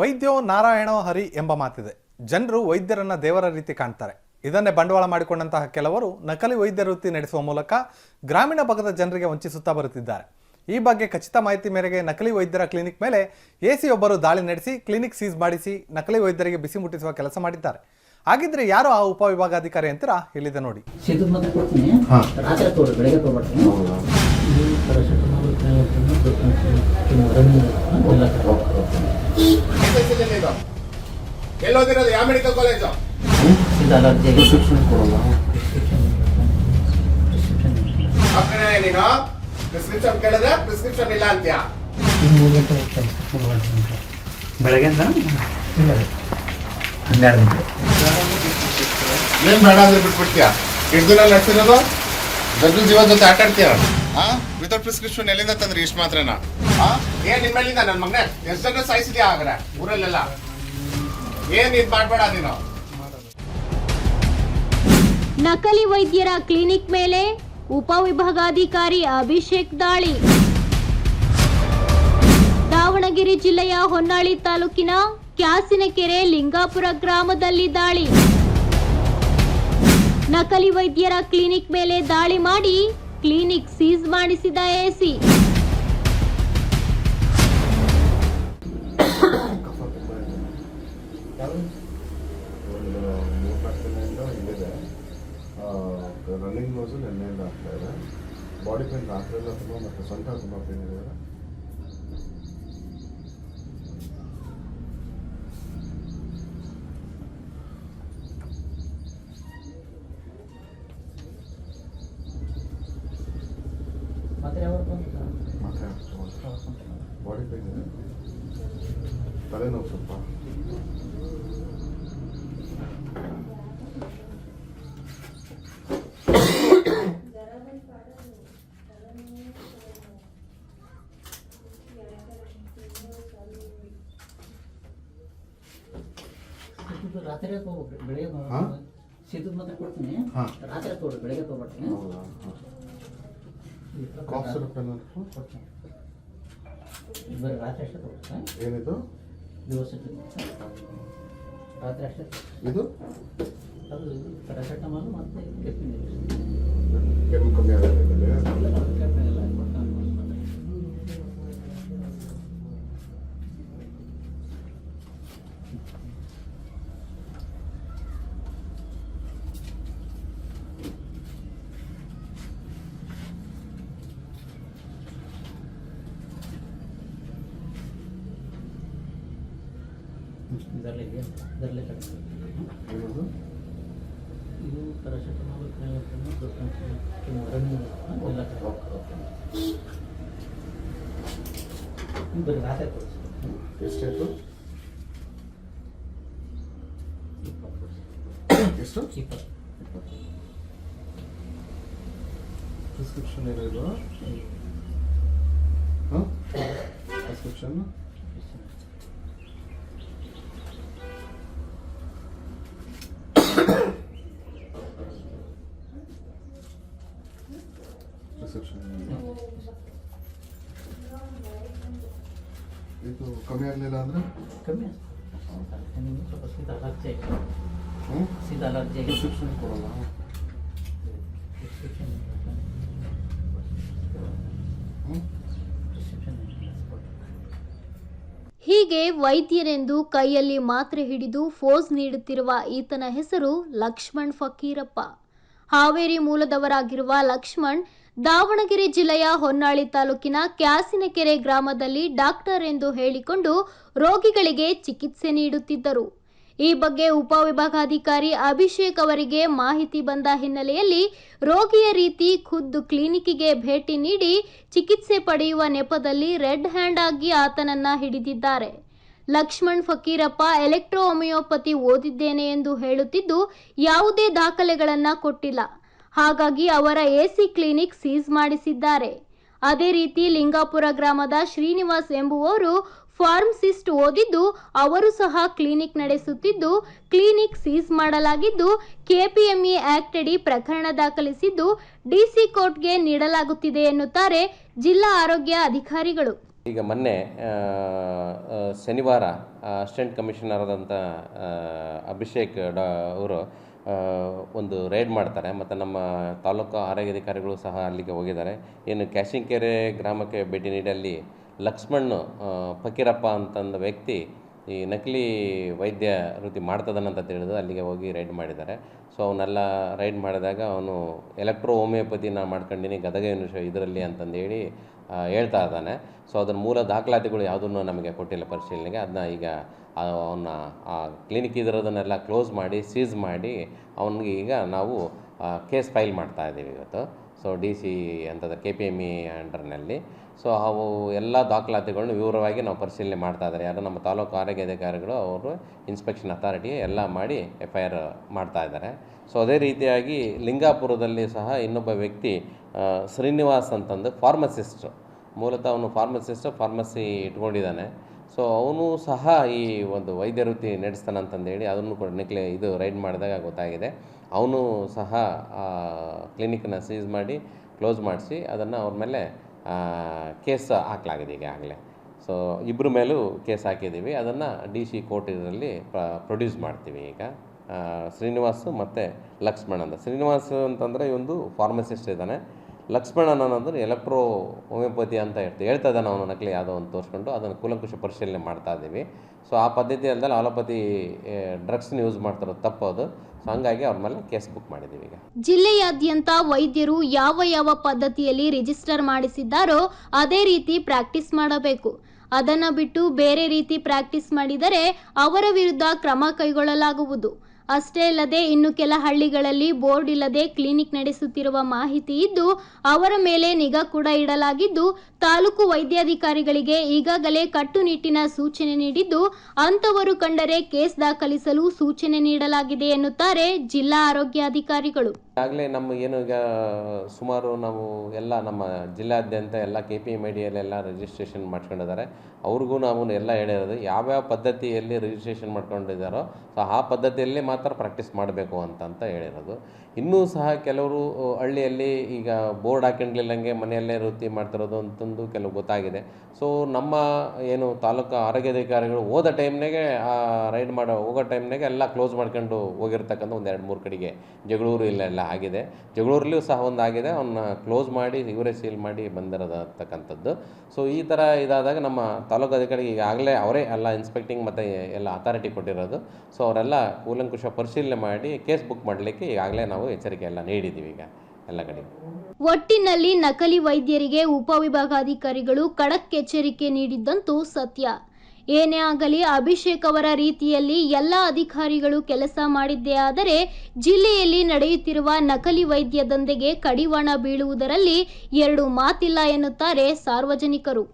ವೈದ್ಯೋ ನಾರಾಯಣೋ ಹರಿ ಎಂಬ ಮಾತಿದೆ. ಜನರು ವೈದ್ಯರನ್ನ ದೇವರ ರೀತಿ ಕಾಣ್ತಾರೆ. ಇದನ್ನೇ ಬಂಡವಾಳ ಮಾಡಿಕೊಂಡಂತಹ ಕೆಲವರು ನಕಲಿ ವೈದ್ಯ ವೃತ್ತಿ ನಡೆಸುವ ಮೂಲಕ ಗ್ರಾಮೀಣ ಭಾಗದ ಜನರಿಗೆ ವಂಚಿಸುತ್ತಾ ಬರುತ್ತಿದ್ದಾರೆ. ಈ ಬಗ್ಗೆ ಖಚಿತ ಮಾಹಿತಿ ಮೇರೆಗೆ ನಕಲಿ ವೈದ್ಯರ ಕ್ಲಿನಿಕ್ ಮೇಲೆ ಎಸಿ ಒಬ್ಬರು ದಾಳಿ ನಡೆಸಿ ಕ್ಲಿನಿಕ್ ಸೀಸ್ ಮಾಡಿಸಿ ನಕಲಿ ವೈದ್ಯರಿಗೆ ಬಿಸಿ ಮುಟ್ಟಿಸುವ ಕೆಲಸ ಮಾಡಿದ್ದಾರೆ. ಹಾಗಿದ್ರೆ ಯಾರು ಆ ಉಪವಿಭಾಗಾಧಿಕಾರಿ ಅಂತೀರಾ? ಹೇಳಿದೆ ನೋಡಿ. ಎಲ್ಲೋದಿರೋದು ಯಾವ ಮೆಡಿಕಲ್ ಕಾಲೇಜು ಪ್ರಿಸ್ಕ್ರಿಪ್ಷನ್ ಕೊಡಲ್ಲ ನೀನು? ಪ್ರಿಸ್ಕ್ರಿಪ್ಷನ್ ಕೇಳಿದ್ರೆ ಪ್ರಿಸ್ಕ್ರಿಪ್ಷನ್ ಇಲ್ಲ ಅಂತ್ಯಾ? ಬೆಳಗ್ಗೆಯಿಂದ? ಹನ್ನೆರಡು ಗಂಟೆ. ಏನ್ ಬೇಡ ಅಂದ್ರೆ ಬಿಟ್ಬಿಡ್ತೀಯ? ಎಷ್ಟು ದಿನ ನಡೆಸಿರೋದು? ಜನರ ಜೀವನ ಜೊತೆ ಆಟ ಆಡ್ತೀಯ ಆ? ವಿತೌಟ್ ಪ್ರಿಸ್ಕ್ರಿಪ್ಷನ್ ಎಲ್ಲಿಂದ ತಂದ್ರಿ ಇಷ್ಟು ಮಾತ್ರನಾ? ಆ? ನನ್ನ ಮಗನೇ? ಎಷ್ಟು ಜನ ಸಾಯಿಸಿದ್ಯಾ ಆಗ್ರೆ ಊರಲ್ಲೆಲ್ಲ? ಏನ್ ಇದ್ ಮಾಡ್ಬೇಡ ನೀನು? ನಕಲಿ ವೈದ್ಯರ ಕ್ಲಿನಿಕ್ ಮೇಲೆ ಉಪವಿಭಾಗಾಧಿಕಾರಿ ಅಭಿಷೇಕ್ ದಾಳಿ. ದಾವಣಗೆರೆ ಜಿಲ್ಲೆಯ ಹೊನ್ನಾಳಿ ತಾಲೂಕಿನ ಕ್ಯಾಸಿನಕೆರೆ ಲಿಂಗಾಪುರ ಗ್ರಾಮದಲ್ಲಿ ದಾಳಿ. ನಕಲಿ ವೈದ್ಯರ ಕ್ಲಿನಿಕ್ ಮೇಲೆ ದಾಳಿ ಮಾಡಿ ಕ್ಲಿನಿಕ್ ಸೀಸ್ ಮಾಡಿಸಿದ ಎಸಿ. ರನ್ನಿಂಗ್ ನೋಸು ನೆನ್ನೆಯಿಂದ ಆಗ್ತಾ ಇದೆ. ಬಾಡಿ ಪೇನ್ ರಾತ್ರಿ ಎಲ್ಲ ತುಂಬ, ಮತ್ತು ಸೊಂಟ ತುಂಬ ಪೇನ್ ಇದೆ. ಮತ್ತೆ ಯಾವಾಗ ಮತ್ತೆ ಬಾಡಿ ಪೇನ್ ಇದೆ ತಲೆನೋವು ಸ್ವಲ್ಪ ರಾತ್ರಿ ಬೆಳಿಗ್ಗೆ? ಸಿದ್ದು ಮತ್ತೆ ಕೊಡ್ತೀನಿ. ರಾತ್ರಿ ತಗೊಳ್ಳಿ ಬೆಳಗ್ಗೆ ಹೌದಾ? ಕಾಫ್ ಸಿರಪ್ ಬರೀ ರಾತ್ರಿ ಅಷ್ಟೇ ಏನಿದು? ದಿವಸ ರಾತ್ರಿ ಅಷ್ಟೇ ಇದು? ಅದು ಪ್ಯಾರಾಸಿಟಮಾಲ್ ಮತ್ತು ಕೆಪ್ಪಿನ ಕೆಮ್ಮು ಕಮ್ಮಿ ಆಗಿದೆ ಇದರಲ್ಲಿ ಇದೆ ಇದರಲ್ಲೇ ಕಡಿಮೆ ಏನದು ಇದು ಪ್ಯಾರಾಸಿಟಮಾಲ್ ಎಲ್ಲ ಬರೀ ರಾತ್ರಿ ತೋರಿಸಿ ಎಷ್ಟಾಯ್ತು ಇಪ್ಪತ್ತು ಎಷ್ಟು ಇಪ್ಪತ್ತು ಪ್ರಿಸ್ಕ್ರಿಪ್ಷನ್ ಏನಿದು ಹಾಂ ಪ್ರಿಸ್ಕ್ರಿಪ್ಷನ್ ಇದು ಕಮ್ಮಿ ಆಗಲಿಲ್ಲ ಅಂದರೆ? ಕಮ್ಮಿ ನಿಮಗೆ ಸ್ವಲ್ಪ ಶೀತ ಅಲರ್ಜಿ ಆಗಿದೆ ಹ್ಞೂ ಶೀತ ಅಲರ್ಜಿ ಆಗಿದೆ ಪ್ರಿಸ್ಕ್ರಿಪ್ಷನ್ ಕೊಡಲ್ಲ. ಪ್ರಿಸ್ಕ್ರಿಪ್ಷನ್ ಹ್ಞೂ ಹೀಗೆ ವೈದ್ಯರೆಂದು ಕೈಯಲ್ಲಿ ಮಾತ್ರೆ ಹಿಡಿದು ಫೋಸ್ ನೀಡುತ್ತಿರುವ ಈತನ ಹೆಸರು ಲಕ್ಷ್ಮಣ್ ಫಕೀರಪ್ಪ. ಹಾವೇರಿ ಮೂಲದವರಾಗಿರುವ ಲಕ್ಷ್ಮಣ್ ದಾವಣಗೆರೆ ಜಿಲ್ಲೆಯ ಹೊನ್ನಾಳಿ ತಾಲೂಕಿನ ಕ್ಯಾಸಿನಕೆರೆ ಗ್ರಾಮದಲ್ಲಿ ಡಾಕ್ಟರ್ ಎಂದು ಹೇಳಿಕೊಂಡು ರೋಗಿಗಳಿಗೆ ಚಿಕಿತ್ಸೆ ನೀಡುತ್ತಿದ್ದರು. ಈ ಬಗ್ಗೆ ಉಪವಿಭಾಗಾಧಿಕಾರಿ ಅಭಿಷೇಕ್ ಅವರಿಗೆ ಮಾಹಿತಿ ಬಂದ ಹಿನ್ನೆಲೆಯಲ್ಲಿ ರೋಗಿಯ ರೀತಿ ಖುದ್ದು ಕ್ಲಿನಿಕ್ಗೆ ಭೇಟಿ ನೀಡಿ ಚಿಕಿತ್ಸೆ ಪಡೆಯುವ ನೆಪದಲ್ಲಿ ರೆಡ್ ಹ್ಯಾಂಡ್ ಆಗಿ ಆತನನ್ನ ಹಿಡಿದಿದ್ದಾರೆ. ಲಕ್ಷ್ಮಣ್ ಫಕೀರಪ್ಪ ಎಲೆಕ್ಟ್ರೋ ಹೋಮಿಯೋಪತಿ ಓದಿದ್ದೇನೆ ಎಂದು ಹೇಳುತ್ತಿದ್ದು ಯಾವುದೇ ದಾಖಲೆಗಳನ್ನ ಕೊಟ್ಟಿಲ್ಲ. ಹಾಗಾಗಿ ಅವರ ಎಸಿ ಕ್ಲಿನಿಕ್ ಸೀಸ್ ಮಾಡಿಸಿದ್ದಾರೆ. ಅದೇ ರೀತಿ ಲಿಂಗಾಪುರ ಗ್ರಾಮದ ಶ್ರೀನಿವಾಸ್ ಎಂಬುವವರು ಫಾರ್ಮಸಿಸ್ಟ್ ಓದಿದ್ದು ಅವರು ಸಹ ಕ್ಲಿನಿಕ್ ನಡೆಸುತ್ತಿದ್ದು, ಕ್ಲಿನಿಕ್ ಸೀಸ್ ಮಾಡಲಾಗಿದ್ದು, ಕೆಪಿಎಂಇ ಆಕ್ಟ್ ಅಡಿ ಪ್ರಕರಣ ದಾಖಲಿಸಿದ್ದು ಡಿಸಿ ಕೋರ್ಟ್ಗೆ ನೀಡಲಾಗುತ್ತಿದೆ ಎನ್ನುತ್ತಾರೆ ಜಿಲ್ಲಾ ಆರೋಗ್ಯ ಅಧಿಕಾರಿಗಳು. ಈಗ ಮೊನ್ನೆ ಶನಿವಾರ ಅಸಿಸ್ಟೆಂಟ್ ಕಮಿಷನರ್ ಆದಂಥ ಅಭಿಷೇಕ್ ಡಾ, ಅವರು ಒಂದು ರೈಡ್ ಮಾಡ್ತಾರೆ. ಮತ್ತು ನಮ್ಮ ತಾಲೂಕು ಆರೋಗ್ಯಾಧಿಕಾರಿಗಳು ಸಹ ಅಲ್ಲಿಗೆ ಹೋಗಿದ್ದಾರೆ. ಏನು ಕ್ಯಾಶಿಂಕೆರೆ ಗ್ರಾಮಕ್ಕೆ ಭೇಟಿ ನೀಡಿ ಅಲ್ಲಿ ಲಕ್ಷ್ಮಣ್ ಫಕೀರಪ್ಪ ಅಂತಂದ ವ್ಯಕ್ತಿ ಈ ನಕಲಿ ವೈದ್ಯ ವೃತ್ತಿ ಮಾಡ್ತದನಂತ ತಿಳಿದು ಅಲ್ಲಿಗೆ ಹೋಗಿ ರೈಡ್ ಮಾಡಿದ್ದಾರೆ. ಸೊ, ಅವನ್ನೆಲ್ಲ ರೈಡ್ ಮಾಡಿದಾಗ ಅವನು ಎಲೆಕ್ಟ್ರೋ ಹೋಮಿಯೋಪತಿನ ಮಾಡ್ಕೊಂಡಿನಿ, ಗದಗ ಯೂನಿವರ್ಸಿಟಿ ಇದರಲ್ಲಿ ಅಂತಂದೇಳಿ ಹೇಳ್ತಾ ಇದ್ದಾನೆ. ಸೊ ಅದರ ಮೂಲ ದಾಖಲಾತಿಗಳು ಯಾವುದನ್ನು ನಮಗೆ ಕೊಟ್ಟಿಲ್ಲ ಪರಿಶೀಲನೆಗೆ, ಅದನ್ನ ಈಗ ಅವನ್ನ ಆ ಕ್ಲಿನಿಕ್ ಇದಿರೋದನ್ನೆಲ್ಲ ಕ್ಲೋಸ್ ಮಾಡಿ ಸೀಸ್ ಮಾಡಿ, ಅವನಿಗೆ ಈಗ ನಾವು ಕೇಸ್ ಫೈಲ್ ಮಾಡ್ತಾ ಇದ್ದೀವಿ ಇವತ್ತು. ಸೊ ಡಿ ಸಿ ಅಂತದ ಕೆ ಪಿ ಎಂ ಇ ಅಂಡರ್ನಲ್ಲಿ. ಸೊ ಅವು ಎಲ್ಲ ದಾಖಲಾತಿಗಳನ್ನು ವಿವರವಾಗಿ ನಾವು ಪರಿಶೀಲನೆ ಮಾಡ್ತಾ ಇದ್ದಾರೆ. ಯಾರು ನಮ್ಮ ತಾಲೂಕು ಆರೋಗ್ಯ ಅಧಿಕಾರಿಗಳು, ಅವರು ಇನ್ಸ್ಪೆಕ್ಷನ್ ಅಥಾರಿಟಿ ಎಲ್ಲ ಮಾಡಿ ಎಫ್ ಐ ಆರ್ ಮಾಡ್ತಾ ಇದ್ದಾರೆ. ಸೊ ಅದೇ ರೀತಿಯಾಗಿ ಲಿಂಗಾಪುರದಲ್ಲಿ ಸಹ ಇನ್ನೊಬ್ಬ ವ್ಯಕ್ತಿ ಶ್ರೀನಿವಾಸ್ ಅಂತಂದು ಫಾರ್ಮಸಿಸ್ಟ್. ಮೂಲತಃ ಅವನು ಫಾರ್ಮಸಿಸ್ಟ್, ಫಾರ್ಮಸಿ ಇಟ್ಕೊಂಡಿದ್ದಾನೆ. ಸೊ ಅವನು ಸಹ ಈ ಒಂದು ವೈದ್ಯ ವೃತ್ತಿ ನಡೆಸ್ತಾನೆ ಅಂತಂದೇಳಿ ಅದನ್ನು ಕೂಡ ನೆಕ್ಲೆ ಇದು ರೈಡ್ ಮಾಡಿದಾಗ ಗೊತ್ತಾಗಿದೆ. ಅವನು ಸಹ ಕ್ಲಿನಿಕ್ನ ಸೀಸ್ ಮಾಡಿ, ಕ್ಲೋಸ್ ಮಾಡಿಸಿ ಅದನ್ನು ಅವ್ರ ಮೇಲೆ ಕೇಸ್ ಹಾಕಲಾಗಿದೆ ಈಗಾಗಲೇ ಸೊ ಇಬ್ಬರ ಮೇಲೂ ಕೇಸ್ ಹಾಕಿದ್ದೀವಿ. ಅದನ್ನು ಡಿ ಸಿ ಕೋರ್ಟ್ ಇದರಲ್ಲಿ ಪ್ರೊಡ್ಯೂಸ್ ಮಾಡ್ತೀವಿ ಈಗ. ಶ್ರೀನಿವಾಸ್ ಮತ್ತು ಲಕ್ಷ್ಮಣ್ ಅಂತ. ಶ್ರೀನಿವಾಸ್ ಅಂತಂದರೆ ಇವೊಂದು ಫಾರ್ಮಸಿಸ್ಟ್ ಇದ್ದಾನೆ. ಲಕ್ಷ್ಮಣನ್ ಅನ್ನೋದು ಎಲೆಕ್ಟ್ರೋ ಹೋಮಿಯೋಪತಿ ಅಂತ ಹೇಳ್ತೀವಿ. ಹೇಳ್ತಾ ಇದ್ದಾನೆ ಅವನು ನಕಲಿ ಯಾವುದೋ ಒಂದು ತೋರಿಸ್ಕೊಂಡು. ಅದನ್ನು ಕೂಲಂಕುಷ ಪರಿಶೀಲನೆ ಮಾಡ್ತಾ ಇದ್ದೀವಿ. ಸೊ ಆ ಪದ್ಧತಿ ಅಲ್ಲದೆ ಆಲೋಪತಿ ಡ್ರಗ್ಸ್ನ ಯೂಸ್ ಮಾಡ್ತಾರೋ ತಪ್ಪೋದು ಸೊ ಹಂಗಾಗಿ ಅವ್ರ ಮೇಲೆ ಕೇಸ್ ಬುಕ್ ಮಾಡಿದ್ದೀವಿ ಈಗ. ಜಿಲ್ಲೆಯಾದ್ಯಂತ ವೈದ್ಯರು ಯಾವ ಯಾವ ಪದ್ಧತಿಯಲ್ಲಿ ರಿಜಿಸ್ಟರ್ ಮಾಡಿಸಿದ್ದಾರೋ ಅದೇ ರೀತಿ ಪ್ರಾಕ್ಟೀಸ್ ಮಾಡಬೇಕು. ಅದನ್ನು ಬಿಟ್ಟು ಬೇರೆ ರೀತಿ ಪ್ರಾಕ್ಟೀಸ್ ಮಾಡಿದರೆ ಅವರ ವಿರುದ್ಧ ಕ್ರಮ ಕೈಗೊಳ್ಳಲಾಗುವುದು. ಅಷ್ಟೇ ಅಲ್ಲದೆ ಇನ್ನು ಕೆಲ ಹಳ್ಳಿಗಳಲ್ಲಿ ಬೋರ್ಡ್ ಇಲ್ಲದೆ ಕ್ಲಿನಿಕ್ ನಡೆಸುತ್ತಿರುವ ಮಾಹಿತಿ ಇದ್ದು, ಅವರ ಮೇಲೆ ನಿಗಾ ಕೂಡ ಇಡಲಾಗಿದ್ದು, ತಾಲೂಕು ವೈದ್ಯಾಧಿಕಾರಿಗಳಿಗೆ ಈಗಾಗಲೇ ಕಟ್ಟುನಿಟ್ಟಿನ ಸೂಚನೆ ನೀಡಿದ್ದು ಅಂತವರು ಕಂಡರೆ ಕೇಸ್ ದಾಖಲಿಸಲು ಸೂಚನೆ ನೀಡಲಾಗಿದೆ ಎನ್ನುತ್ತಾರೆ ಜಿಲ್ಲಾ ಆರೋಗ್ಯಾಧಿಕಾರಿಗಳು. ಈಗಾಗಲೇ ನಮ್ಮ ಏನು ಈಗ ಸುಮಾರು ನಾವು ಎಲ್ಲ ನಮ್ಮ ಜಿಲ್ಲಾದ್ಯಂತ ಎಲ್ಲ ಕೆ ಪಿ ಎಂ ಐಡಿಯಲ್ಲೆಲ್ಲ ರಿಜಿಸ್ಟ್ರೇಷನ್ ಮಾಡ್ಕೊಂಡಿದ್ದಾರೆ ಅವ್ರಿಗೂ ನಾವು ಎಲ್ಲ ಹೇಳಿರೋದು ಯಾವ್ಯಾವ ಪದ್ಧತಿಯಲ್ಲಿ ರಿಜಿಸ್ಟ್ರೇಷನ್ ಮಾಡ್ಕೊಂಡಿದ್ದಾರೋ, ಸೊ ಆ ಪದ್ಧತಿಯಲ್ಲಿ ಮಾತ್ರ ಪ್ರಾಕ್ಟೀಸ್ ಮಾಡಬೇಕು ಅಂತ ಅಂತ ಹೇಳಿರೋದು. ಇನ್ನೂ ಸಹ ಕೆಲವರು ಹಳ್ಳಿಯಲ್ಲಿ ಈಗ ಬೋರ್ಡ್ ಹಾಕೊಂಡ್ಲಿಲ್ಲಂಗೆ ಮನೆಯಲ್ಲೇ ವೃತ್ತಿ ಮಾಡ್ತಿರೋದು ಅಂತಂದು ಕೆಲವು ಗೊತ್ತಾಗಿದೆ. ಸೊ, ನಮ್ಮ ಏನು ತಾಲೂಕು ಆರೋಗ್ಯಾಧಿಕಾರಿಗಳು ಹೋದ ಟೈಮ್ನಾಗೆ ರೈಡ್ ಮಾಡೋ, ಹೋಗೋ ಟೈಮ್ನಾಗೆ ಎಲ್ಲ ಕ್ಲೋಸ್ ಮಾಡ್ಕೊಂಡು ಹೋಗಿರ್ತಕ್ಕಂಥ ಒಂದು ಎರಡು ಮೂರು ಕಡೆಗೆ. ಜಗಳೂರು ಇಲ್ಲೆಲ್ಲ ಆಗಿದೆ. ಜಗಳೂರಲ್ಲಿಯೂ ಸಹ ಒಂದು ಆಗಿದೆ. ಅವನ್ನ ಕ್ಲೋಸ್ ಮಾಡಿ, ಇವರೇ ಸೀಲ್ ಮಾಡಿ ಬಂದಿರೋದಕ್ಕಂಥದ್ದು ಸೊ, ಈ ಥರ ಇದಾದಾಗ ನಮ್ಮ ತಾಲೂಕು ಅಧಿಕಾರಿಗೆ ಈಗಾಗಲೇ ಅವರೇ ಎಲ್ಲ ಇನ್ಸ್ಪೆಕ್ಟಿಂಗ್ ಮತ್ತು ಎಲ್ಲ ಅಥಾರಿಟಿ ಕೊಟ್ಟಿರೋದು. ಸೊ, ಅವರೆಲ್ಲ ಕೂಲಂಕುಷ ಪರಿಶೀಲನೆ ಮಾಡಿ ಕೇಸ್ ಬುಕ್ ಮಾಡಲಿಕ್ಕೆ ಈಗಾಗಲೇ ನಾವು ಎಚ್ಚರಿಕೆ ಎಲ್ಲ ನೀಡಿದ್ದೀವಿ ಈಗ ಎಲ್ಲ ಕಡೆ. ಒಟ್ಟಿನಲ್ಲಿ ನಕಲಿ ವೈದ್ಯರಿಗೆ ಉಪವಿಭಾಗಾಧಿಕಾರಿಗಳು ಖಡಕ್ ಎಚ್ಚರಿಕೆ ನೀಡಿದ್ದಂತೂ ಸತ್ಯ. ಏನೇ ಆಗಲಿ ಅಭಿಷೇಕ್ ಅವರ ರೀತಿಯಲ್ಲಿ ಎಲ್ಲ ಅಧಿಕಾರಿಗಳು ಕೆಲಸ ಮಾಡಿದ್ದೇ ಆದರೆ ಜಿಲ್ಲೆಯಲ್ಲಿ ನಡೆಯುತ್ತಿರುವ ನಕಲಿ ವೈದ್ಯ ದಂಧೆಗೆ ಕಡಿವಾಣ ಬೀಳುವುದರಲ್ಲಿ ಎರಡು ಮಾತಿಲ್ಲ ಎನ್ನುತ್ತಾರೆ ಸಾರ್ವಜನಿಕರು.